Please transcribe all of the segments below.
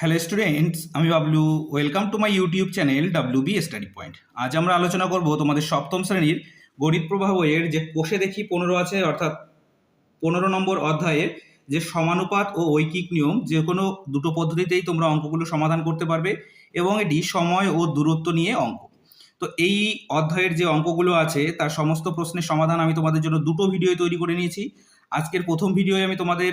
Hello students আমি Bablu. Welcome to my YouTube channel W B study point আজ আমরা আলোচনা করব তোমাদের সপ্তম শ্রেণির গণিত প্রবাহ বইয়ের যে কোষে দেখি পনেরো আছে, অর্থাৎ পনেরো নম্বর অধ্যায়ের যে সমানুপাত ও ঐকিক নিয়ম, যে কোনো দুটো পদ্ধতিতেই তোমরা অঙ্কগুলো সমাধান করতে পারবে এবং এটি সময় ও দূরত্ব নিয়ে অঙ্ক। তো এই অধ্যায়ের যে অঙ্কগুলো আছে, তার সমস্ত প্রশ্নের সমাধান আমি তোমাদের জন্য দুটো ভিডিও তৈরি করে নিয়েছি। আজকের প্রথম ভিডিওয়ে আমি তোমাদের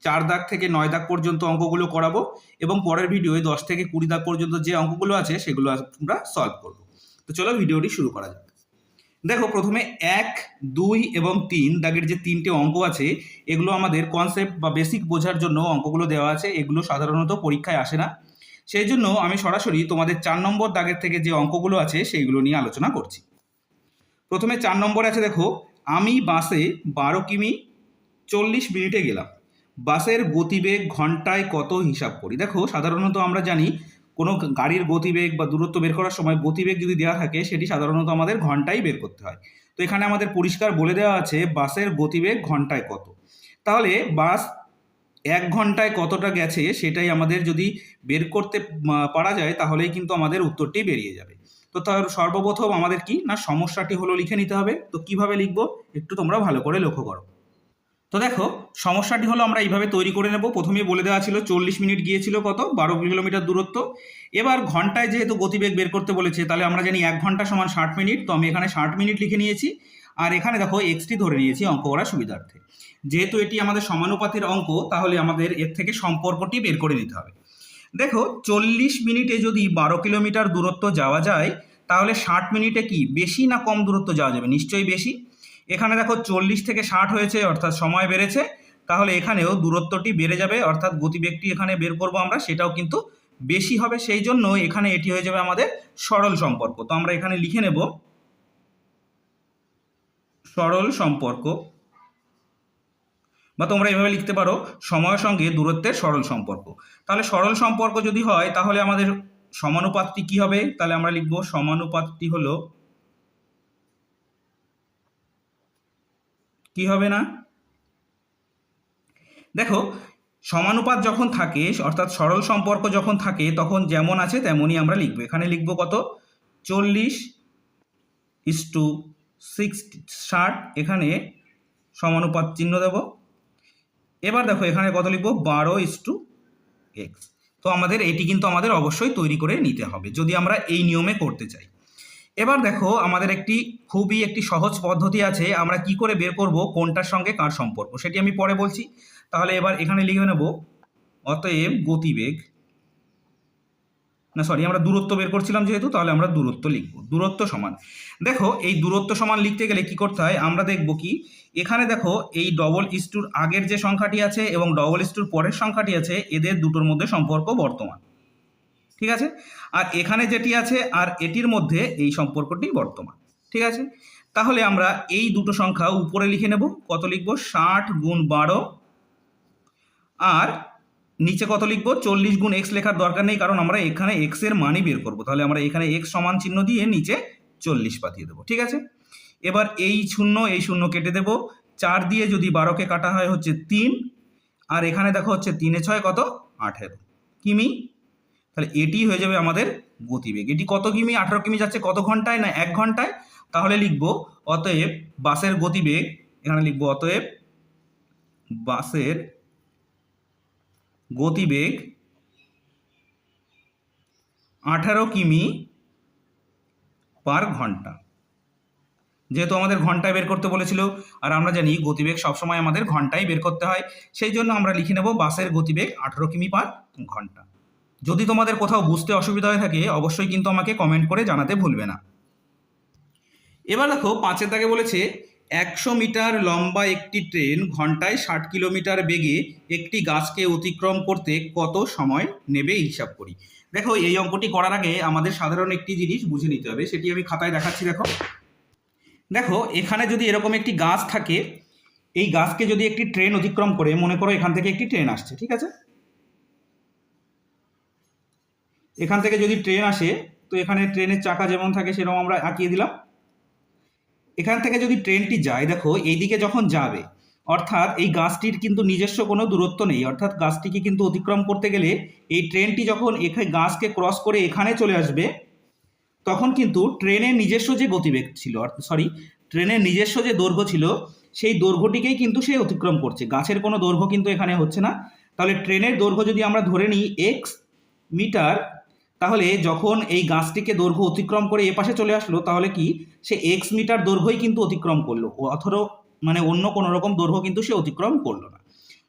চার দাগ থেকে নয় দাগ পর্যন্ত অঙ্কগুলো করাবো এবং পরের ভিডিওয়ে দশ থেকে কুড়ি দাগ পর্যন্ত যে অঙ্কগুলো আছে সেগুলো আমরা সলভ করব। তো চলো ভিডিওটি শুরু করা যাক। দেখো, প্রথমে এক, দুই এবং তিন দাগের যে তিনটে অঙ্ক আছে, এগুলো আমাদের কনসেপ্ট বা বেসিক বোঝার জন্য অঙ্কগুলো দেওয়া আছে। এগুলো সাধারণত পরীক্ষায় আসে না। সেই জন্য আমি সরাসরি তোমাদের চার নম্বর দাগের থেকে যে অঙ্কগুলো আছে সেইগুলো নিয়ে আলোচনা করছি। প্রথমে চার নম্বর আছে দেখো, আমি বাসে বারো কিমি চল্লিশ মিনিটে গেলাম। বাসের গতিবেগ ঘন্টায় কত হিসাব করি? দেখো, সাধারণত আমরা জানি, কোনো গাড়ির গতিবেগ বা দূরত্ব বের করার সময় গতিবেগ যদি দেওয়া থাকে, সেটি সাধারণত আমাদের ঘন্টায় বের করতে হয়। তো এখানে আমাদের পরিষ্কার বলে দেওয়া আছে, বাসের গতিবেগ ঘন্টায় কত। তাহলে বাস এক ঘন্টায় কতটা গেছে, সেটাই আমাদের যদি বের করতে পারা যায়, তাহলেই কিন্তু আমাদের উত্তরটি বেরিয়ে যাবে। তো তার সর্বপ্রথম আমাদের কি? না, সমস্যাটি হলো লিখে নিতে হবে। তো কীভাবে লিখব? একটু তোমরা ভালো করে লক্ষ্য করো। তো দেখো, সমস্যাটি হলো আমরা এইভাবে তৈরি করে নেব। প্রথমে বলে দেওয়া ছিল চল্লিশ মিনিট গিয়েছিল কত? বারো কিলোমিটার দূরত্ব। এবার ঘন্টায় যেহেতু গতিবেগ বের করতে বলেছে, তাহলে আমরা জানি এক ঘণ্টা সমান ষাট মিনিট। তো আমি এখানে ষাট মিনিট লিখে নিয়েছি। আর এখানে দেখো এক্সটি ধরে নিয়েছি অঙ্ক করার সুবিধার্থে। যেহেতু এটি আমাদের সমানুপাতের অঙ্ক, তাহলে আমাদের এর থেকে সম্পর্কটি বের করে নিতে হবে। দেখো, চল্লিশ মিনিটে যদি বারো কিলোমিটার দূরত্ব যাওয়া যায়, তাহলে ষাট মিনিটে কি বেশি না কম দূরত্ব যাওয়া যাবে? নিশ্চয়ই বেশি। এখানে দেখো চল্লিশ থেকে ষাট হয়েছে, অর্থাৎ সময় বেড়েছে। তাহলে এখানেও দূরত্বটি বেড়ে যাবে, অর্থাৎ গতিবেগটি এখানে বের করব আমরা, সেটাও কিন্তু বেশি হবে। সেই জন্য এখানে এটি হয়ে যাবে আমাদের সরল সম্পর্ক। তো আমরা এখানে লিখে নেব, সরল সম্পর্ক। বা তোমরা এভাবে লিখতে পারো সময়ের সঙ্গে দূরত্বের সরল সম্পর্ক। তাহলে সরল সম্পর্ক যদি হয়, তাহলে আমাদের সমানুপাতটি কি হবে? তাহলে আমরা লিখব, সমানুপাতটি হলো কি হবে না? দেখো, সমানুপাত যখন থাকে, অর্থাৎ সরল সম্পর্ক যখন থাকে, তখন যেমন আছে তেমনই আমরা লিখব। এখানে লিখব কত? চল্লিশ ইস টু সিক্স ষাট। এখানে সমানুপাত চিহ্ন দেব। এবার দেখো, এখানে কত লিখব? বারো ইস টু এক্স তো আমাদের, এটি কিন্তু আমাদের অবশ্যই তৈরি করে নিতে হবে, যদি আমরা এই নিয়মে করতে চাই। এবার দেখো আমাদের একটি খুবই একটি সহজ পদ্ধতি আছে, আমরা কি করে বের করব, কোনটার সঙ্গে কার সম্পর্ক, সেটি আমি পরে বলছি। তাহলে এবার এখানে লিখে নেব, অতএব গতিবেগ, না সরি আমরা দূরত্ব বের করছিলাম যেহেতু, তাহলে আমরা দূরত্ব লিখব, দূরত্ব সমান। দেখো এই দূরত্ব সমান লিখতে গেলে কি করতে হয়, আমরা দেখব কি, এখানে দেখো এই ডবল ইস্টুর আগের যে সংখ্যাটি আছে এবং ডবল ইস্টুর পরের সংখ্যাটি আছে, এদের দুটোর মধ্যে সম্পর্ক বর্তমান। ঠিক আছে? আর এখানে যেটি আছে আর এটির মধ্যে এই সম্পর্কটি বর্তমান, ঠিক আছে? তাহলে আমরা এই দুটো সংখ্যা উপরে লিখে নেব, কত লিখব? ষাট গুণ বারো। আর নিচে কত লিখব? চল্লিশ গুণ এক্স লেখার দরকার নেই, কারণ আমরা এখানে এক্সের মানই বের করব। তাহলে আমরা এখানে এক্স সমান চিহ্ন দিয়ে নিচে চল্লিশ পাঠিয়ে দেবো, ঠিক আছে? এবার এই শূন্য এই শূন্য কেটে দেব। চার দিয়ে যদি বারোকে কাটা হয় হচ্ছে তিন, আর এখানে দেখো হচ্ছে তিনে ছয় কত? আঠেরো। কিমি? তাহলে এটি হয়ে যাবে আমাদের গতিবেগ। এটি কত কিমি? আঠারো কিমি যাচ্ছে কত ঘন্টায়? না, এক ঘন্টায়? তাহলে লিখব, অতএব বাসের গতিবেগ, এখানে লিখব, অতএব বাসের গতিবেগ আঠারো কিমি পার ঘণ্টা। যেহেতু আমাদের ঘন্টায় বের করতে বলেছিল, আর আমরা জানি গতিবেগ সবসময় আমাদের ঘন্টায় বের করতে হয়, সেই জন্য আমরা লিখে নেব বাসের গতিবেগ আঠারো কিমি পার ঘণ্টা। যদি তোমাদের কোথাও বুঝতে অসুবিধা হয়ে থাকে, অবশ্যই কিন্তু আমাকে কমেন্ট করে জানাতে ভুলবে না। এবার দেখো পাঁচের দাগে বলেছে, একশো মিটার লম্বা একটি ট্রেন ঘন্টায় ষাট কিলোমিটার বেগে একটি গাছকে অতিক্রম করতে কত সময় নেবে হিসাব করি। দেখো, এই অঙ্কটি করার আগে আমাদের সাধারণ একটি জিনিস বুঝে নিতে হবে, সেটি আমি খাতায় দেখাচ্ছি, দেখো। দেখো, এখানে যদি এরকম একটি গাছ থাকে, এই গাছকে যদি একটি ট্রেন অতিক্রম করে, মনে করো এখান থেকে একটি ট্রেন আসছে, ঠিক আছে? এখান থেকে যদি ট্রেন আসে, তো এখানে ট্রেনের চাকা যেমন থাকে সেরকম আমরা আঁকিয়ে দিলাম। এখান থেকে যদি ট্রেনটি যায়, দেখো, এইদিকে যখন যাবে, অর্থাৎ এই গাছটির কিন্তু নিজস্ব কোনো দূরত্ব নেই, অর্থাৎ গাছটিকে কিন্তু অতিক্রম করতে গেলে এই ট্রেনটি যখন এখানে গাছকে ক্রস করে এখানে চলে আসবে, তখন কিন্তু ট্রেনের নিজস্ব যে গতিবেগ ছিল সরি ট্রেনের নিজস্ব যে দৈর্ঘ্য ছিল, সেই দৈর্ঘ্যটিকেই কিন্তু সে অতিক্রম করছে। গাছের কোনো দৈর্ঘ্য কিন্তু এখানে হচ্ছে না। তাহলে ট্রেনের দৈর্ঘ্য যদি আমরা ধরে নিই এক্স মিটার তাহলে যখন এই গাছটিকে দৈর্ঘ্য অতিক্রম করে এ পাশে চলে আসলো, তাহলে কি? সে এক্স মিটার দৈর্ঘ্যই কিন্তু অতিক্রম করল। অথরো মানে অন্য কোনো রকম দৈর্ঘ্য কিন্তু সে অতিক্রম করল না।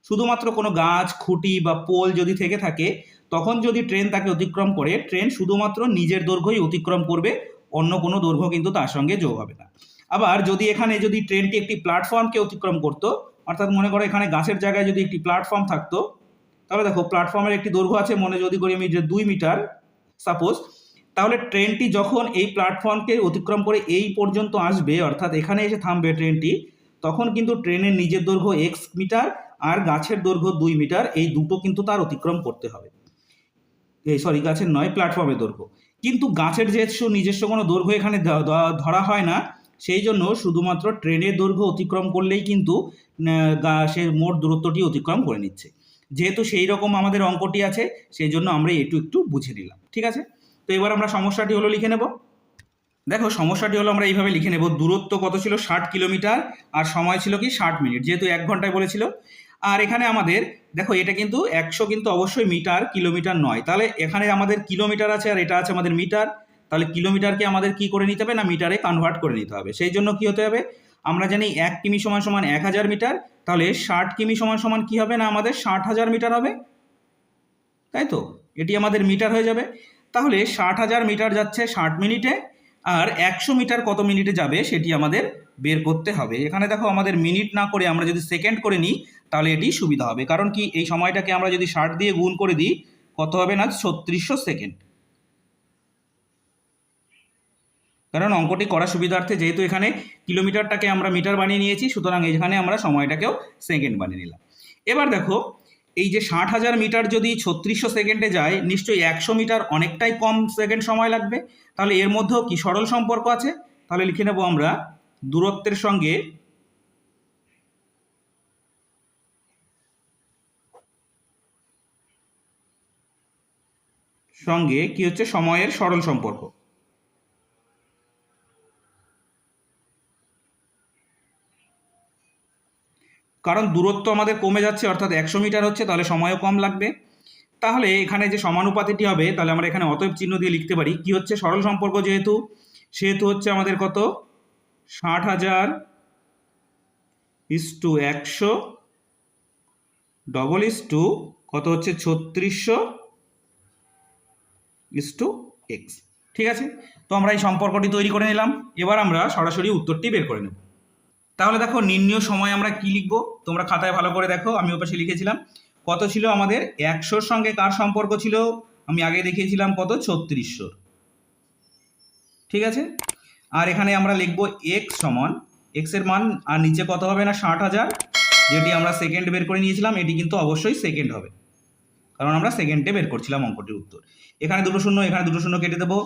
শুধুমাত্র কোনো গাছ, খুঁটি বা পোল যদি থেকে থাকে, তখন যদি ট্রেন তাকে অতিক্রম করে, ট্রেন শুধুমাত্র নিজের দৈর্ঘ্যই অতিক্রম করবে, অন্য কোনো দৈর্ঘ্য কিন্তু তার সঙ্গে যোগ হবে না। আবার যদি এখানে যদি ট্রেনটি একটি প্ল্যাটফর্মকে অতিক্রম করতো, অর্থাৎ মনে করো এখানে গাছের জায়গায় যদি একটি প্ল্যাটফর্ম থাকতো, তাহলে দেখো প্ল্যাটফর্মের একটি দৈর্ঘ্য আছে মনে যদি করি আমি যে দুই মিটার সাপোজ তাহলে ট্রেনটি যখন এই প্ল্যাটফর্মকে অতিক্রম করে এই পর্যন্ত আসবে, অর্থাৎ এখানে এসে থামবে ট্রেনটি তখন কিন্তু ট্রেনের নিজের দৈর্ঘ্য এক্স মিটার আর গাছের দৈর্ঘ্য দুই মিটার এই দুটো কিন্তু তার অতিক্রম করতে হবে। এই সরি গাছের নয় প্ল্যাটফর্মের দৈর্ঘ্য। কিন্তু গাছের যেহেতু নিজস্ব কোনো দৈর্ঘ্য এখানে ধরা হয় না, সেই জন্য শুধুমাত্র ট্রেনের দৈর্ঘ্য অতিক্রম করলেই কিন্তু সে মোট দূরত্বটি অতিক্রম করে নিচ্ছে। যেহেতু সেই রকম আমাদের অঙ্কটি আছে সেই জন্য আমরা একটু একটু বুঝে নিলাম, ঠিক আছে? তো এবার আমরা সমস্যাটি হলো লিখে নেব। দেখো, সমস্যাটি হলো আমরা এইভাবে লিখে নেব, দূরত্ব কত ছিল? ষাট কিলোমিটার, আর সময় ছিল কি? ষাট মিনিট, যেহেতু এক ঘন্টায় বলেছিল। আর এখানে আমাদের, দেখো, এটা কিন্তু একশো কিন্তু অবশ্যই মিটার, কিলোমিটার নয়। তাহলে এখানে আমাদের কিলোমিটার আছে, আর এটা আছে আমাদের মিটার। তাহলে কিলোমিটারকে আমাদের কি করে নিতে হবে না? মিটারে কনভার্ট করে নিতে হবে। সেই জন্য কি হতে হবে? আমরা জানি এক কিমি সমান সমান এক হাজার মিটার, তাহলে ষাট কিমি সমান সমান কি হবে না আমাদের? ষাট হাজার মিটার হবে। তাই তো? এটি আমাদের মিটার হয়ে যাবে। তাহলে ষাট হাজার মিটার যাচ্ছে ষাট মিনিটে, আর একশো মিটার কত মিনিটে যাবে সেটি আমাদের বের করতে হবে। এখানে দেখো আমাদের মিনিট না করে আমরা যদি সেকেন্ড করে নিই, তাহলে এটি সুবিধা হবে। কারণ কি এই সময়টাকে আমরা যদি ষাট দিয়ে গুণ করে দিই, কত হবে না? ছত্রিশশো সেকেন্ড। কারণ অঙ্কটি করা সুবিধার্থে যেহেতু এখানে কিলোমিটারটাকে আমরা মিটার বানিয়ে নিয়েছি, সুতরাং এখানে আমরা সময়টাকেও সেকেন্ড বানিয়ে নিলাম। এবার দেখো, এই যে ষাট হাজার মিটার যদি ছত্রিশশো সেকেন্ডে যায়, নিশ্চয়ই একশো মিটার অনেকটাই কম সেকেন্ড সময় লাগবে। তাহলে এর মধ্যেও কি সরল সম্পর্ক আছে? তাহলে লিখে নেব আমরা দূরত্বের সঙ্গে সঙ্গে কি হচ্ছে? সময়ের সরল সম্পর্ক। কারণ দূরত্ব আমাদের কমে যাচ্ছে, অর্থাৎ একশো মিটার হচ্ছে, তাহলে সময়ও কম লাগবে। তাহলে এখানে যে সমানুপাতিটি হবে, তাহলে আমরা এখানে অতএব চিহ্ন দিয়ে লিখতে পারি, কি হচ্ছে? সরল সম্পর্ক যেহেতু, সেহেতু হচ্ছে আমাদের কত? ষাট হাজার ইস টু একশো, ডবল ইস টু কত হচ্ছে? ছত্রিশশো ইস টু এক্স। ঠিক আছে? তো আমরা এই সম্পর্কটি তৈরি করে নিলাম। এবার আমরা সরাসরি উত্তরটি বের করে নেব। তাহলে দেখো নির্ণয় সময় আমরা কি লিখব? তোমরা খাতায় ভালো করে দেখো, আমি ওপাশে লিখেছিলাম। কত ছিল আমাদের? একশোর সঙ্গে কার সম্পর্ক ছিল? আমি আগে দেখিয়েছিলাম কত? ছত্রিশশোর ঠিক আছে? আর এখানে আমরা লিখব এক্স সমান এক্সের মান আর নিচে কত হবে না? ষাট হাজার, যেটি আমরা সেকেন্ড বের করে নিয়েছিলাম, এটি কিন্তু অবশ্যই সেকেন্ড হবে। কারণ আমরা সেকেন্ডে বের করছিলাম অঙ্কটির উত্তর। এখানে দুটো শূন্য, এখানে দুটো শূন্য কেটে দেবো।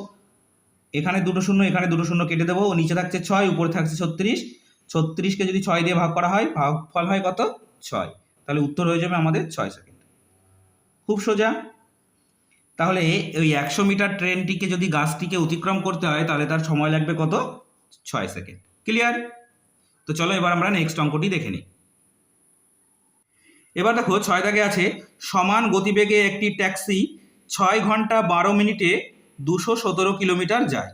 এখানে দুটো শূন্য, এখানে দুটো শূন্য কেটে দেবো। ও নিচে থাকছে ছয়, উপরে থাকছে ছত্রিশ। ছত্রিশকে যদি ছয় দিয়ে ভাগ করা হয় ভাগ ফল হয় কত? ছয়। তাহলে উত্তর হয়ে যাবে আমাদের ছয় সেকেন্ড খুব সোজা। তাহলে ওই একশো মিটার ট্রেনটিকে যদি গাছটিকে অতিক্রম করতে হয়, তাহলে তার সময় লাগবে কত? ছয় সেকেন্ড ক্লিয়ার তো চলো এবার আমরা নেক্সট অঙ্কটি দেখে নিই। এবার দেখো ছয় দাগে আছে, সমান গতিবেগে একটি ট্যাক্সি ছয় ঘণ্টা বারো মিনিটে দুশো সতেরো কিলোমিটার যায়।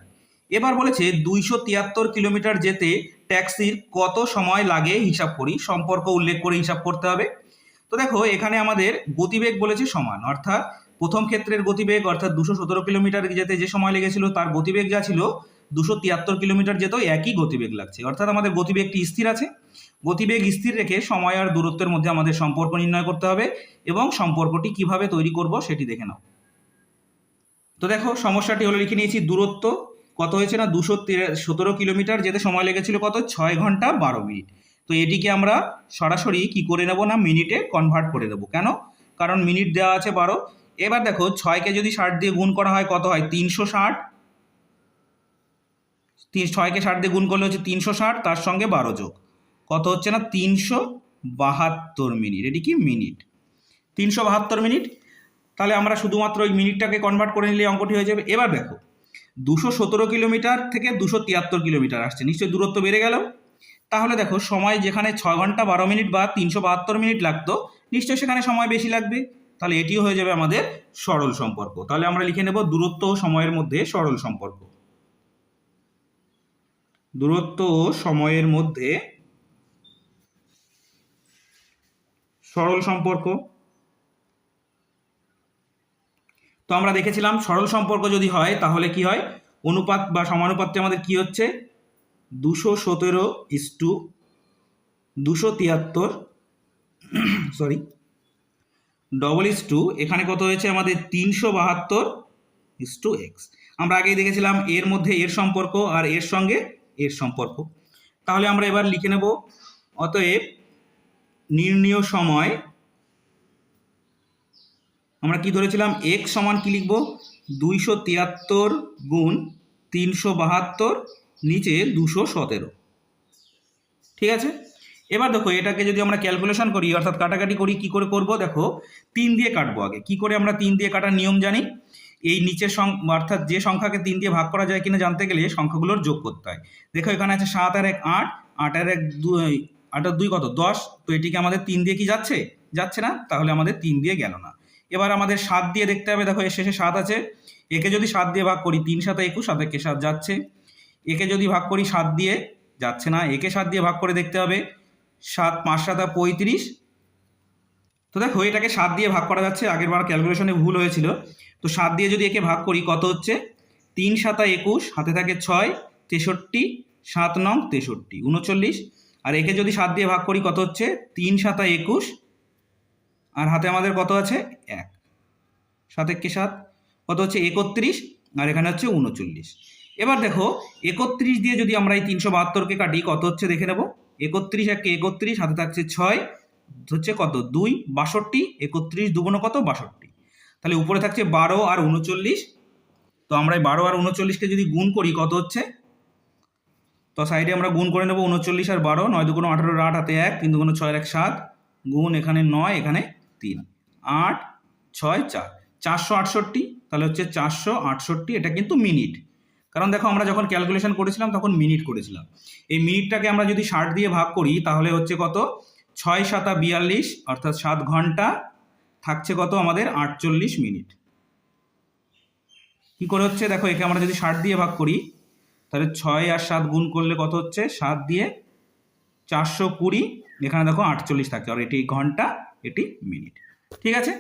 এবার বলেছে দুইশো তিয়াত্তর কিলোমিটার যেতে ট্যাক্সির কত সময় লাগে হিসাব করি? সম্পর্ক উল্লেখ করে হিসাব করতে হবে। তো দেখো, এখানে আমাদের গতিবেগ বলেছে সমান। অর্থাৎ প্রথম ক্ষেত্রের গতিবেগ, অর্থাৎ দুশো সতেরো কিলোমিটার যেতে যে সময় লেগেছিল, তার গতিবেগ যা ছিল, দুশো তিয়াত্তর কিলোমিটার যেতেও একই গতিবেগ লাগছে। অর্থাৎ আমাদের গতিবেগটি স্থির আছে। গতিবেগ স্থির রেখে সময় আর দূরত্বের মধ্যে আমাদের সম্পর্ক নির্ণয় করতে হবে এবং সম্পর্কটি কীভাবে তৈরি করব সেটি দেখে নাও। তো দেখো, সমস্যাটি হলো লিখে নিয়েছি, দূরত্ব কত হয়েছে না? দুশো সতেরো কিলোমিটার যেতে সময় লেগেছিল কত? ছয় ঘণ্টা বারো মিনিট। তো এটিকে আমরা সরাসরি কি করে নেব না? মিনিটে কনভার্ট করে দেবো কেন? কারণ মিনিট দেওয়া আছে বারো। এবার দেখো, ছয়কে যদি ষাট দিয়ে গুণ করা হয়, কত হয়? তিনশো ষাট। ছয়কে ষাট দিয়ে গুণ করলে হচ্ছে তিনশো ষাট, তার সঙ্গে বারো যোগ। কত হচ্ছে না? তিনশো বাহাত্তর মিনিট। এটি কি মিনিট? তিনশো বাহাত্তর মিনিট। তাহলে আমরা শুধুমাত্র ওই মিনিটটাকে কনভার্ট করে নিলে অঙ্কটি হয়ে যাবে। এবার দেখো দুশো সতেরো কিলোমিটার থেকে দুশো তিয়াত্তর কিলোমিটার আসছে। নিশ্চয়ই দূরত্ব বেড়ে গেল? তাহলে দেখো, সময় যেখানে ছ ঘণ্টা বারো মিনিট বা তিনশো বাহাত্তর মিনিট লাগতো, নিশ্চয়ই সেখানে সময় বেশি লাগবে। তাহলে এটিও হয়ে যাবে আমাদের সরল সম্পর্ক। তাহলে আমরা লিখে নেব দূরত্ব ও সময়ের মধ্যে সরল সম্পর্ক। দূরত্ব ও সময়ের মধ্যে সরল সম্পর্ক। তো আমরা দেখেছিলাম সরল সম্পর্ক যদি হয়, তাহলে কি হয়? অনুপাত বা সমানুপাতটি আমাদের কি হচ্ছে? দুশো সতেরো ইস টু দুশো তিয়াত্তর সরি ডবল ইস টু এখানে কত হয়েছে? আমাদের তিনশো বাহাত্তর ইস টু এক্স আমরা আগেই দেখেছিলাম এর মধ্যে এর সম্পর্ক আর এর সঙ্গে এর সম্পর্ক। তাহলে আমরা এবার লিখে নেব। অতএব নির্ণীয় সময় আমরা কি ধরেছিলাম? এক সমান কি লিখব? দুইশো তিয়াত্তর গুণ তিনশো বাহাত্তর নিচে দুশো সতেরো। ঠিক আছে? এবার দেখো, এটাকে যদি আমরা ক্যালকুলেশন করি, অর্থাৎ কাটাকাটি করি, কি করে করব? দেখো, তিন দিয়ে কাটবো আগে। কি করে আমরা তিন দিয়ে কাটার নিয়ম জানি? এই নিচের সং, অর্থাৎ যে সংখ্যাকে তিন দিয়ে ভাগ করা যায় কিনা জানতে গেলে সংখ্যাগুলোর যোগ করতে হয়। দেখো, এখানে আছে সাত আর এক আট আট আর এক দুই আট আর দুই কত? দশ। তো এটিকে আমাদের তিন দিয়ে কি যাচ্ছে? যাচ্ছে না? তাহলে আমাদের তিন দিয়ে গেল না। এবার আমাদের সাত দিয়ে দেখতে হবে, দেখো এর শেষে সাত আছে। একে যদি সাত দিয়ে ভাগ করি, তিন সাথে একুশ সাত একে সাত যাচ্ছে। একে যদি ভাগ করি, সাত দিয়ে যাচ্ছে না, একে সাত দিয়ে ভাগ করে দেখতে হবে, সাত পাঁচ সাত পঁয়ত্রিশ। তো দেখো, এটাকে সাত দিয়ে ভাগ করা যাচ্ছে, আগের বার ক্যালকুলেশনে ভুল হয়েছিল। তো সাত দিয়ে যদি একে ভাগ করি, কত হচ্ছে? তিন সাতা একুশ, হাতে থাকে ছয়, তেষট্টি, সাত নং তেষট্টি, উনচল্লিশ। আর একে যদি সাত দিয়ে ভাগ করি, কত হচ্ছে? তিন সাতা একুশ আর হাতে আমাদের কত আছে? এক। সাত একে সাত? কত হচ্ছে? একত্রিশ। আর এখানে হচ্ছে উনচল্লিশ। এবার দেখো, একত্রিশ দিয়ে যদি আমরা এই তিনশো বাহাত্তরকে কাটি, কত হচ্ছে দেখে নেব? একত্রিশ একে একত্রিশ, হাতে থাকছে ছয়। হচ্ছে কত? দুই। বাষট্টি। একত্রিশ দুগুণ কত? বাষট্টি। তাহলে উপরে থাকছে বারো আর উনচল্লিশ। তো আমরা এই বারো আর উনচল্লিশকে যদি গুণ করি, কত হচ্ছে? তো সাইডে আমরা গুণ করে নেব উনচল্লিশ আর বারো। নয় দুগুণ আঠারো আট, হাতে এক। তিন দুগুণ ছয়, এক, সাত। গুণ এখানে নয়, এখানে তিন। আট, ছয়, চার। চারশো আটষট্টি, তাহলে হচ্ছে চারশো আটষট্টি, এটা কিন্তু মিনিট। কারণ দেখো আমরা যখন ক্যালকুলেশন করেছিলাম তখন মিনিট করেছিলাম। এই মিনিটটাকে আমরা যদি ষাট দিয়ে ভাগ করি, তাহলে হচ্ছে কত? ছয় সাতা বিয়াল্লিশ, অর্থাৎ সাত ঘণ্টা থাকছে কত আমাদের? আটচল্লিশ মিনিট। কি করে হচ্ছে? দেখো একে আমরা যদি ষাট দিয়ে ভাগ করি, তাহলে ছয় আর সাত গুণ করলে কত হচ্ছে? সাত দিয়ে চারশো কুড়ি, এখানে দেখো আটচল্লিশ থাকছে। আর এটি ঘণ্টা এটি মিনিট। ঠিক আছে?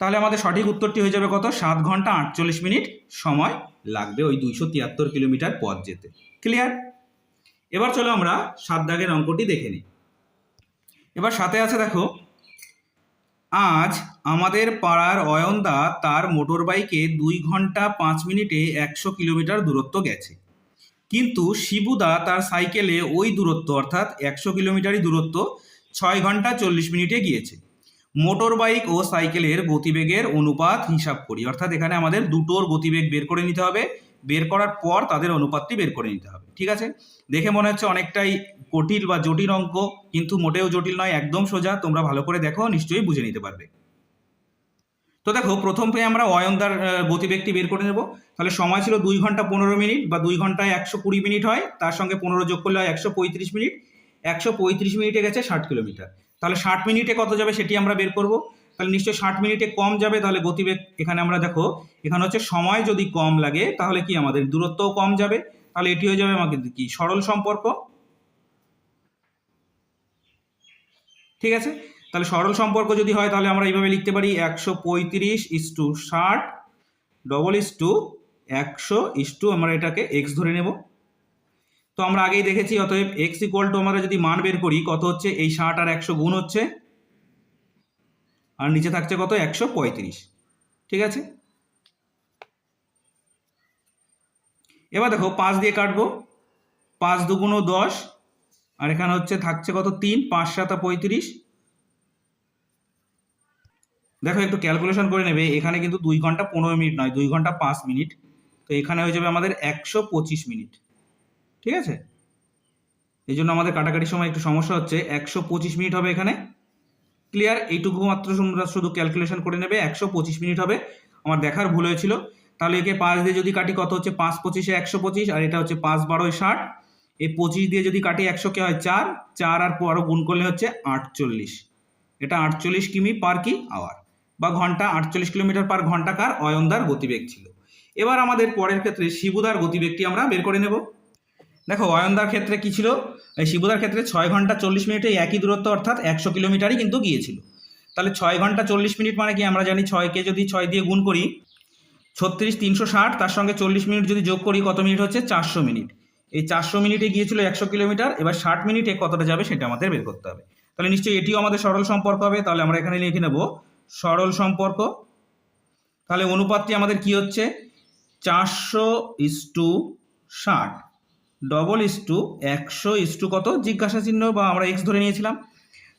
তাহলে আমাদের সঠিক উত্তরটি হয়ে যাবে কত? সাত ঘণ্টা আটচল্লিশ মিনিট সময় লাগবে ওই দুইশো তিয়াত্তর কিলোমিটার পথ যেতে। ক্লিয়ার এবার চলো আমরা সাত দাগের অঙ্কটি দেখে নিই। এবার সাথে আছে দেখো, আজ আমাদের পাড়ার অয়নদা তার মোটর বাইকে দুই ঘণ্টা পাঁচ মিনিটে একশো কিলোমিটার দূরত্ব গেছে। কিন্তু শিবুদা তার সাইকেলে ওই দূরত্ব, অর্থাৎ একশো কিলোমিটারই দূরত্ব ছয় ঘণ্টা চল্লিশ মিনিটে গিয়েছে। মোটর বাইক ও সাইকেলের গতিবেগের অনুপাত হিসাব করি। অর্থাৎ এখানে আমাদের দুটোর গতিবেগ বের করে নিতে হবে। বের করার পর তাদের অনুপাতটি বের করে নিতে হবে। ঠিক আছে? দেখে মনে হচ্ছে অনেকটাই কঠিন বা জটিল অঙ্ক, কিন্তু মোটেও জটিল নয়, একদম সোজা। তোমরা ভালো করে দেখো, নিশ্চয়ই বুঝে নিতে পারবে। তো দেখো, প্রথম পেয়ে আমরা অয়নদার গতিবেগটি বের করে নেব। তাহলে সময় ছিল দুই ঘণ্টা পনেরো মিনিট বা দুই ঘন্টায় একশো কুড়ি মিনিট হয়। তার সঙ্গে পনেরো যোগ করলে হয় একশো পঁয়ত্রিশ মিনিট। একশো পঁয়ত্রিশ মিনিটে গেছে ষাট কিলোমিটার। তাহলে ষাট মিনিটে কত যাবে সেটি আমরা বের করব। তাহলে নিশ্চয়ই ষাট মিনিটে কম যাবে, তাহলে গতিবেগ এখানে আমরা দেখো, এখানে হচ্ছে সময় যদি কম লাগে, তাহলে কি আমাদের দূরত্বও কম যাবে। তাহলে এটি হয়ে যাবে আমাকে কি, সরল সম্পর্ক? ঠিক আছে? তাহলে সরল সম্পর্ক যদি হয়, তাহলে আমরা এইভাবে লিখতে পারি, একশো পঁয়ত্রিশ ইস টু ষাট, ডবল ইস টু একশো ইস টু, আমরা এটাকে এক্স ধরে নেব। তো আমরা আগেই দেখেছি, অতএব এক্স ইকুয়াল টু আমরা যদি মান বের করি, কত হচ্ছে? এই ষাট আর একশো গুণ হচ্ছে। আর নিচে থাকছে কত? একশো পঁয়ত্রিশ। ঠিক আছে? এবার দেখো, পাঁচ দিয়ে কাটবো। পাঁচ দুগুণ দশ। আর এখানে হচ্ছে থাকছে কত? তিন। পাঁচ সাতা পঁয়ত্রিশ। দেখো, একটু ক্যালকুলেশন করে নেবে। এখানে কিন্তু দুই ঘণ্টা পনেরো মিনিট নয়, দুই ঘণ্টা পাঁচ মিনিট। তো এখানে হয়ে যাবে আমাদের একশো পঁচিশ মিনিট। ঠিক আছে? এই জন্য আমাদের কাটাকাটির সময় একটু সমস্যা হচ্ছে। একশো পঁচিশ মিনিট হবে এখানে। ক্লিয়ার এইটুকু মাত্র তোমরা শুধু ক্যালকুলেশন করে নেবে। একশো পঁচিশ মিনিট হবে। আমার দেখার ভুল হয়েছিল। তাহলে একে পাঁচ দিয়ে যদি কাটি, কত হচ্ছে? পাঁচ পঁচিশে একশো পঁচিশ, আর এটা হচ্ছে পাঁচ বারোয় ষাট। এই পঁচিশ দিয়ে যদি কাটি, একশো কে হয় চার। চার আর আরও গুণ করলে হচ্ছে আটচল্লিশ। এটা আটচল্লিশ কিমি পার কি? আওয়ার। বা ঘণ্টা, আটচল্লিশ কিলোমিটার পার ঘন্টাকার অয়নদার গতিবেগ ছিল। এবার আমাদের পরের ক্ষেত্রে শিবুদার গতিবেগটি আমরা বের করে নেব। দেখো, অয়নদার ক্ষেত্রে কি ছিল? এই শিবুদার ক্ষেত্রে ছয় ঘণ্টা চল্লিশ মিনিটে একই দূরত্ব, অর্থাৎ একশো কিলোমিটারই কিন্তু গিয়েছিল। তাহলে ছয় ঘণ্টা চল্লিশ মিনিট মানে কি? আমরা জানি ছয়কে যদি ছয় দিয়ে গুণ করি, ছত্রিশ তিনশো ষাট, তার সঙ্গে চল্লিশ মিনিট যদি যোগ করি, কত মিনিট হচ্ছে? চারশো মিনিট। এই চারশো মিনিটে গিয়েছিল একশো কিলোমিটার, এবার ষাট মিনিটে কতটা যাবে সেটা আমাদের বের করতে হবে। তাহলে নিশ্চয়ই এটিও আমাদের সরল সম্পর্ক হবে। তাহলে আমরা এখানে লিখে নেব, সরল সম্পর্ক। তাহলে অনুপাতটি আমাদের কি হচ্ছে? চারশো ইস টু ষাট। ডবল ইস টু একশো ইস টু কত? জিজ্ঞাসা চিহ্ন বা আমরা এক্স ধরে নিয়েছিলাম।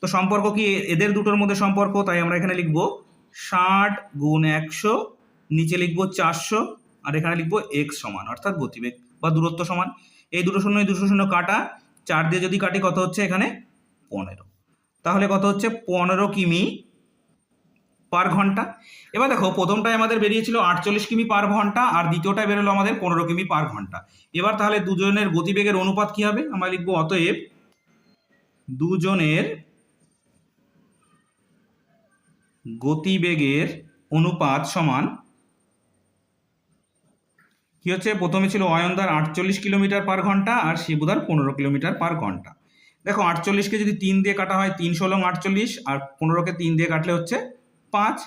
তো সম্পর্ক কি এদের দুটোর মধ্যে সম্পর্ক? তাই আমরা এখানে লিখব ষাট গুণ একশো, নিচে লিখব চারশো, আর এখানে লিখব এক্স সমান, অর্থাৎ গতিবেগ বা দূরত্ব সমান। এই দুটো শূন্য, এই দুটো শূন্য কাটা, চার দিয়ে যদি কাটি কত হচ্ছে এখানে? পনেরো। তাহলে কত হচ্ছে? পনেরো কিমি পার ঘণ্টা। এবার দেখো, প্রথমটায় আমাদের বেরিয়েছিল আটচল্লিশ কিমি পার ঘণ্টা আর দ্বিতীয়টায় বেরোলো আমাদের পনেরো কিমি পার ঘণ্টা। এবার তাহলে দুজনের গতিবেগের অনুপাত কি হবে? আমরা লিখব অতএব দুজনের গতিবেগের অনুপাত সমান কি হচ্ছে? প্রথমে ছিল অয়নদার আটচল্লিশ কিলোমিটার পার ঘণ্টা আর শিবুদার পনেরো কিলোমিটার পার ঘণ্টা। দেখো আটচল্লিশকে যদি তিন দিয়ে কাটা হয়, তিন ষোলো আটচল্লিশ আর পনেরোকে তিন দিয়ে কাটলে হচ্ছে পাঁচ,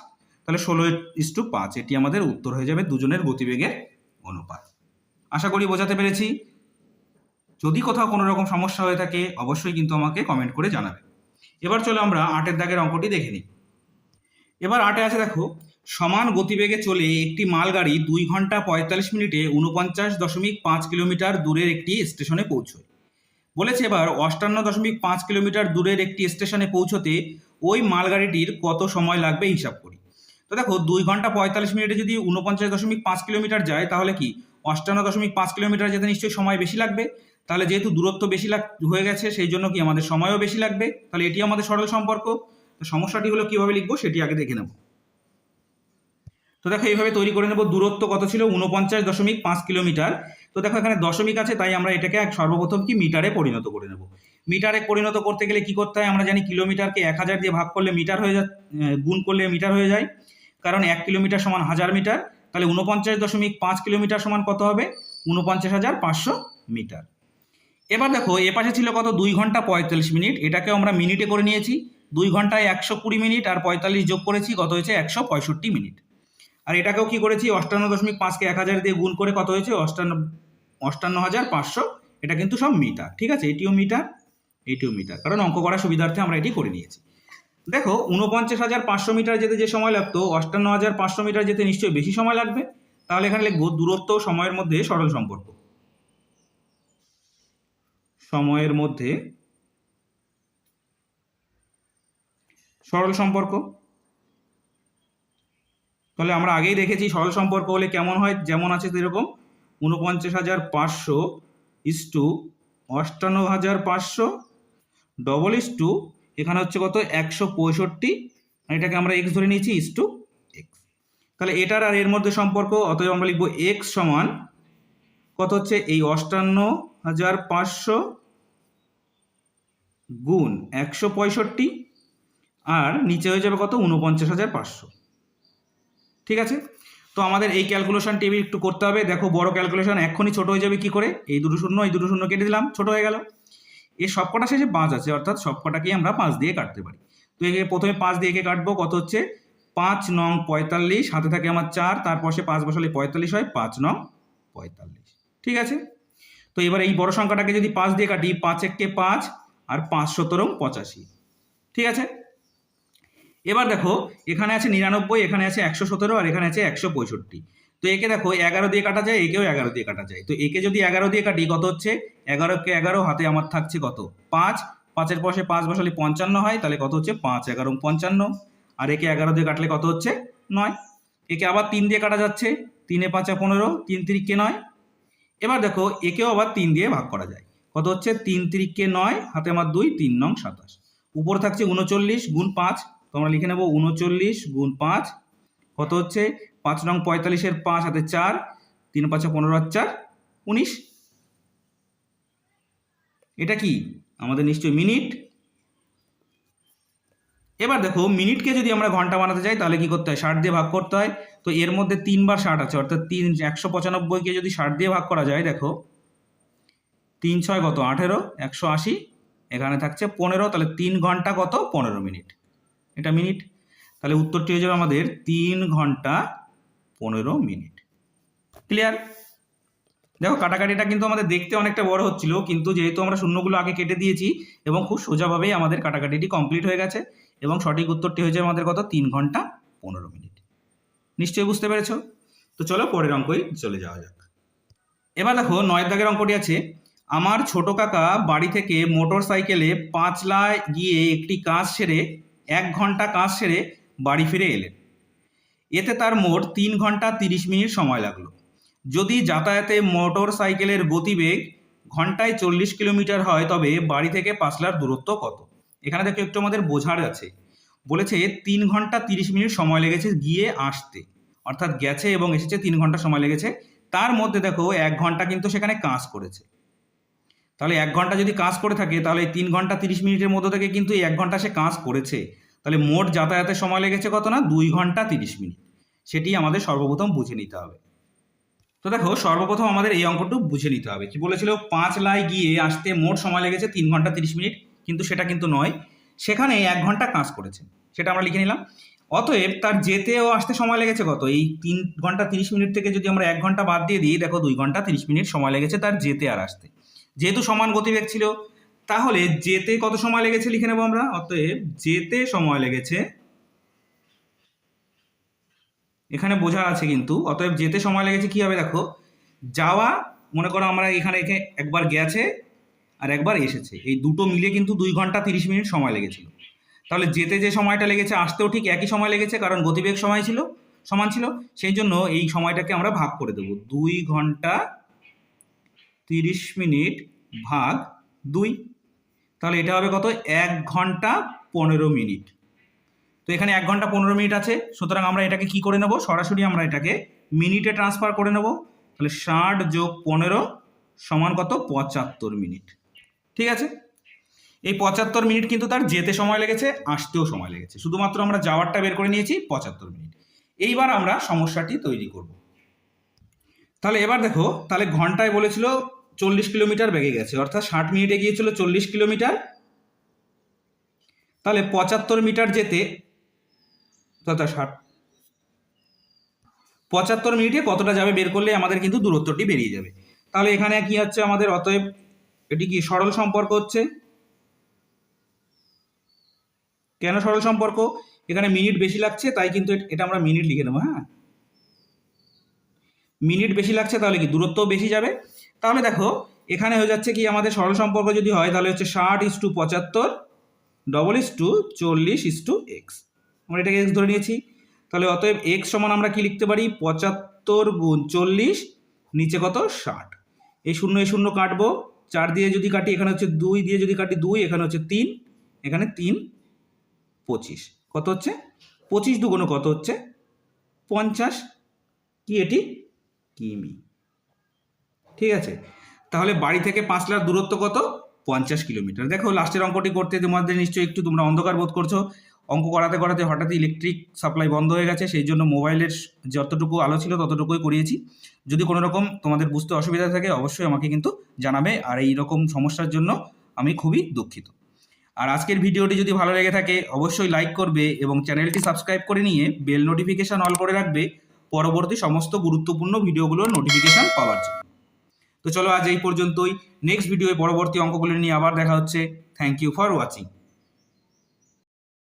তাহলে ষোলো ইস টু পাঁচ, এটি আমাদের উত্তর হয়ে যাবে দুজনের গতিবেগের অনুপাত। আশা করি বোঝাতে পেরেছি। যদি কোথাও কোনো রকম সমস্যা হয়ে থাকে, অবশ্যই কিন্তু আমাকে কমেন্ট করে জানাবে। এবার চলো আমরা আটের দাগের অঙ্কটি দেখে নিই। এবার আটে আছে দেখো, সমান গতিবেগে চলে একটি মালগাড়ি দুই ঘণ্টা পঁয়তাল্লিশ মিনিটে উনপঞ্চাশ দশমিক পাঁচ কিলোমিটার দূরের একটি স্টেশনে পৌঁছয়। বলেছে এবার অষ্টান্ন দশমিক পাঁচ কিলোমিটার দূরের একটি স্টেশনে পৌঁছতে ওই মালগাড়িটির কত সময় লাগবে হিসাব করি। তো দেখো, দুই ঘণ্টা পঁয়তাল্লিশ মিনিটে যদি উনপঞ্চাশ দশমিক পাঁচ কিলোমিটার যায়, তাহলে কি অষ্টান্ন দশমিক পাঁচ কিলোমিটার যেতে নিশ্চয়ই সময় বেশি লাগবে? তাহলে যেহেতু দূরত্ব বেশি লাগ হয়ে গেছে, সেই জন্য কি আমাদের সময়ও বেশি লাগবে? তাহলে এটি আমাদের সরল সম্পর্ক। তো সমস্যাটি হলো কীভাবে লিখব সেটি আগে দেখে নেব। তো দেখো, এইভাবে তৈরি করে নেব। দূরত্ব কত ছিল? উনপঞ্চাশ দশমিক পাঁচ কিলোমিটার। তো দেখো এখানে দশমিক আছে, তাই আমরা এটাকে এক সর্বপ্রথম কি মিটারে পরিণত করে নেব। মিটারে পরিণত করতে গেলে কি করতে হয়, আমরা জানি কিলোমিটারকে এক হাজার দিয়ে ভাগ করলে মিটার হয়ে যায় গুণ করলে মিটার হয়ে যায়। কারণ এক কিলোমিটার সমান হাজার মিটার, তাহলে উনপঞ্চাশ দশমিক পাঁচ কিলোমিটার সমান কত হবে? উনপঞ্চাশ হাজার পাঁচশো মিটার। এবার দেখো, এ পাশে ছিল কত? দুই ঘণ্টা পঁয়তাল্লিশ মিনিট এটাকে আমরা মিনিটে করে নিয়েছি। দুই ঘন্টায় একশো কুড়ি মিনিট আর পঁয়তাল্লিশ যোগ করেছি, কত হয়েছে? একশো পঁয়ষট্টি মিনিট। আর এটাকেও কি করেছি? অষ্টান্ন দশমিক পাঁচকে এক হাজার দিয়ে গুণ করে কত হয়েছে? অষ্টান্ন অষ্টান্ন হাজার পাঁচশো, এটা কিন্তু সব মিটার, ঠিক আছে? এটিও মিটার এটিও মিটার। কারণ অঙ্ক করার সুবিধার্থে আমরা এটি করে নিয়েছি। দেখো উনপঞ্চাশ হাজার পাঁচশো মিটার যেতে যে সময় লাগতো অষ্টান্ন হাজার পাঁচশো মিটার যেতে নিশ্চয়ই বেশি সময় লাগবে। তাহলে এখানে লিখব, দূরত্ব সময়ের মধ্যে সরল সম্পর্ক। সময়ের মধ্যে সরল সম্পর্ক। তাহলে আমরা আগেই দেখেছি সরল সম্পর্ক হলে কেমন হয়, যেমন আছে সেরকম। উনপঞ্চাশ হাজার পাঁচশো ইস টু অষ্টান্ন হাজার পাঁচশো ডবল ইস টু এখানে হচ্ছে কত? একশো পঁয়ষট্টি। এটাকে আমরা এক্স ধরে নিয়েছি ইস টু এক্স তাহলে এটার আর এর মধ্যে সম্পর্ক, অতএব আমরা লিখব এক্স সমান কত হচ্ছে? এই অষ্টান্ন হাজার পাঁচশো গুণ একশো পঁয়ষট্টি, আর নিচে হয়ে যাবে কত? উনপঞ্চাশ হাজার পাঁচশো। ঠিক আছে? তো আমাদের এই ক্যালকুলেশন টেবিল একটু করতে হবে। দেখো বড় ক্যালকুলেশন এক্ষুনি ছোট হয়ে যাবে কি করে? এই দুটো শূন্য, এই দুটো শূন্য কেটে দিলাম, ছোট হয়ে গেল। এর সবকটা শেষে পাঁচ আছে, অর্থাৎ সবকটাকেই আমরা পাঁচ দিয়ে কাটতে পারি। তো একে প্রথমে পাঁচ দিয়ে একে কাটবো, কত হচ্ছে? পাঁচ নং পঁয়তাল্লিশ, হাতে থাকে আমার চার, তারপর সে পাঁচ বসালে পঁয়তাল্লিশ হয়, পাঁচ নং পঁয়তাল্লিশ। ঠিক আছে? তো এবার এই বড় সংখ্যাটাকে যদি পাঁচ দিয়ে কাটি, পাঁচ এককে পাঁচ, আর পাঁচ সতেরো পঁচাশি। ঠিক আছে? এবার দেখো, এখানে আছে নিরানব্বই, এখানে আছে একশো সতেরো, আর এখানে আছে একশো পঁয়ষট্টি। তো একে দেখো, এগারো দিয়ে কাটা যায়, একেও এগারো দিয়ে কাটা যায়। তো একে যদি এগারো দিয়ে কাটি, কত হচ্ছে? এগারোকে এগারো, হাতে আমার থাকছে কত? পাঁচ। পাঁচের পাশে পাঁচ বসালে পঞ্চান্ন হয়, তাহলে কত হচ্ছে? পাঁচ এগারো পঞ্চান্ন। আর একে এগারো দিয়ে কাটলে কত হচ্ছে? নয়। একে আবার তিন দিয়ে কাটা যাচ্ছে, তিনে পাঁচে পনেরো, তিন তিরিকে নয়। এবার দেখো, একেও আবার তিন দিয়ে ভাগ করা যায়। কত হচ্ছে? তিন তিরিককে নয়, হাতে আমার দুই, তিন নং সাতাশ। উপর থাকছে উনচল্লিশ, গুণ পাঁচ তোমরা লিখে নেব উনচল্লিশ গুণ পাঁচ, কত হচ্ছে? পাঁচ নং পঁয়তাল্লিশের পাঁচ হাতে চার, তিন পাঁচে পনেরো আর চার, উনিশ। এটা কি? আমাদের নিশ্চয়ই মিনিট। এবার দেখো, মিনিটকে যদি আমরা ঘণ্টা বানাতে চাই, তাহলে কি করতে হয়? ষাট দিয়ে ভাগ করতে হয়। তো এর মধ্যে তিনবার ষাট আছে, অর্থাৎ তিন, একশো পঁচানব্বইকে যদি ষাট দিয়ে ভাগ করা যায়, দেখো, তিন ছয় কত? আঠেরো, একশো আশি, এখানে থাকছে পনেরো, তাহলে তিন ঘণ্টা কত? পনেরো মিনিট। এটা মিনিট। তাহলে উত্তরটি হয়ে যাবে আমাদের তিন ঘণ্টা পনেরো মিনিট। ক্লিয়ার দেখো, কাটাকাটিটা কিন্তু আমাদের দেখতে অনেকটা বড় হচ্ছিল, কিন্তু যেহেতু আমরা শূন্যগুলো আগে কেটে দিয়েছি এবং খুব সোজাভাবেই আমাদের কাটাকাটিটি কমপ্লিট হয়ে গেছে এবং সঠিক উত্তরটি হয়ে যাবে আমাদের কত? তিন ঘণ্টা পনেরো মিনিট। নিশ্চয়ই বুঝতে পেরেছ? তো চলো পরের অঙ্কই চলে যাওয়া যাক। এবার দেখো নয় দাগের অঙ্কটি আছে। আমার ছোট কাকা বাড়ি থেকে মোটর সাইকেলে পাঁচলায় গিয়ে একটি কাজ সেরে এক ঘণ্টা কাজ সেরে বাড়ি ফিরে এলেন। এতে তার মোট তিন ঘণ্টা তিরিশ মিনিট সময় লাগল। যদি যাতায়াতে মোটর সাইকেলের গতিবেগ ঘন্টায় চল্লিশ কিলোমিটার হয়, তবে বাড়ি থেকে পাঁচলার দূরত্ব কত? এখানে দেখো একটু আমাদের বোঝার আছে। বলেছে তিন ঘণ্টা তিরিশ মিনিট সময় লেগেছে গিয়ে আসতে। অর্থাৎ গেছে এবং এসেছে তিন ঘণ্টা সময় লেগেছে। তার মধ্যে দেখো এক ঘণ্টা কিন্তু সেখানে কাজ করেছে। তাহলে এক ঘণ্টা যদি কাজ করে থাকে, তাহলে তিন ঘণ্টা তিরিশ মিনিটের মধ্যে থেকে কিন্তু এই এক ঘণ্টা সে কাজ করেছে। তাহলে মোট যাতায়াতের সময় লেগেছে কত না? দুই ঘণ্টা তিরিশ মিনিট। সেটি আমাদের সর্বপ্রথম বুঝে নিতে হবে। তো দেখো, সর্বপ্রথম আমাদের এই অঙ্কটু বুঝে নিতে হবে। কি বলেছিল? পাঁচ লাই গিয়ে আসতে মোট সময় লেগেছে তিন ঘণ্টা তিরিশ মিনিট, কিন্তু সেটা কিন্তু নয়। সেখানে এক ঘণ্টা কাজ করেছে। সেটা আমরা লিখে নিলাম। অতএব তার যেতে ও আসতে সময় লেগেছে কত? এই তিন ঘণ্টা তিরিশ মিনিট থেকে যদি আমরা এক ঘণ্টা বাদ দিয়ে দিই, দেখো দুই ঘণ্টা তিরিশ মিনিট সময় লেগেছে তার যেতে আর আসতে। যেহেতু সমান গতিবেগ ছিল, তাহলে যেতে কত সময় লেগেছে লিখে নেব আমরা? অতএব যেতে সময় লেগেছে, এখানে বোঝা আছে কিন্তু, অতএব যেতে সময় লেগেছে কি হবে দেখো? যাওয়া, মনে করো আমরা এখানে এখানে একবার গেছে আর একবার এসেছে। এই দুটো মিলে কিন্তু দুই ঘণ্টা তিরিশ মিনিট সময় লেগেছিল। তাহলে যেতে যে সময়টা লেগেছে, আসতেও ঠিক একই সময় লেগেছে, কারণ গতিবেগ সময় ছিল, সমান ছিল, সেই জন্য এই সময়টাকে আমরা ভাগ করে দেবো। দুই ঘণ্টা তিরিশ মিনিট ভাগ দুই। তাহলে এটা হবে কত? এক ঘণ্টা পনেরো মিনিট। তো এখানে এক ঘণ্টা পনেরো মিনিট আছে। সুতরাং আমরা এটাকে কি করে নেব? সরাসরি আমরা এটাকে মিনিটে ট্রান্সফার করে নেব। তাহলে ষাট যোগ পনেরো সমান কত? পঁচাত্তর মিনিট। ঠিক আছে? এই পঁচাত্তর মিনিট কিন্তু তার যেতে সময় লেগেছে, আসতেও সময় লেগেছে। শুধুমাত্র আমরা যাওয়ারটা বের করে নিয়েছি, পঁচাত্তর মিনিট। এইবার আমরা সমস্যাটি তৈরি করব। তাহলে এবার দেখো, তাহলে ঘন্টায় বলেছিল চল্লিশ কিলোমিটার বেগে গেছে, অর্থাৎ ষাট মিনিটে গিয়েছিল চল্লিশ কিলোমিটার। তাহলে পঁচাত্তর মিটার যেতে তথা ষাট, পঁচাত্তর মিনিটে কতটা যাবে বের করলে আমাদের কিন্তু দূরত্বটি বেরিয়ে যাবে। তাহলে এখানে কি হচ্ছে আমাদের, অতএব এটি কি সরল সম্পর্ক হচ্ছে? কেন সরল সম্পর্ক? এখানে মিনিট বেশি লাগছে, তাই কিন্তু এট- আমরা মিনিট লিখে নেব হ্যাঁ? মিনিট বেশি লাগছে তাহলে কি দূরত্বও বেশি যাবে? তাহলে দেখো, এখানে হয়ে যাচ্ছে কি, আমাদের সরল সম্পর্ক যদি হয়, তাহলে হচ্ছে ষাট ইস টু পঁচাত্তর, ডবল ইস টু চল্লিশ ইস টু এক্স। আমরা এটাকে এক্স ধরে নিয়েছি। তাহলে অতএব এক্স সমান আমরা কি লিখতে পারি? পঁচাত্তর গুণ চল্লিশ, নিচে কত? ষাট। এই শূন্য এই শূন্য কাটবো। চার দিয়ে যদি কাটি, এখানে হচ্ছে দুই, দিয়ে যদি কাটি দুই, এখানে হচ্ছে তিন, এখানে তিন, পঁচিশ। কত হচ্ছে? পঁচিশ দুগুণ কত হচ্ছে? পঞ্চাশ। কি এটি? কিমি। ঠিক আছে? তাহলে বাড়ি থেকে পাঁচলার দূরত্ব কত? পঞ্চাশ কিলোমিটার। দেখো লাস্টের অঙ্কটি করতে তোমাদের নিশ্চয়ই একটু তোমরা অন্ধকার বোধ করছ। অঙ্ক করাতে করাতে হঠাৎ ইলেকট্রিক সাপ্লাই বন্ধ হয়ে গেছে, সেই জন্য মোবাইলের যতটুকু আলো ছিল ততটুকুই করিয়েছি। যদি কোনো রকম তোমাদের বুঝতে অসুবিধা থাকে, অবশ্যই আমাকে কিন্তু জানাবে। আর এই রকম সমস্যার জন্য আমি খুবই দুঃখিত। আর আজকের ভিডিওটি যদি ভালো লেগে থাকে, অবশ্যই লাইক করবে এবং চ্যানেলটি সাবস্ক্রাইব করে নিয়ে বেল নোটিফিকেশান অল করে রাখবে। পরবর্তী সমস্ত গুরুত্বপূর্ণ ভিডিওগুলোর নোটিফিকেশান পাওয়ার জন্য। তো চলো আজ এই পর্যন্তই। নেক্সট ভিডিওয়ে পরবর্তী অঙ্কগুলি নিয়ে আবার দেখা হচ্ছে। Thank you for watching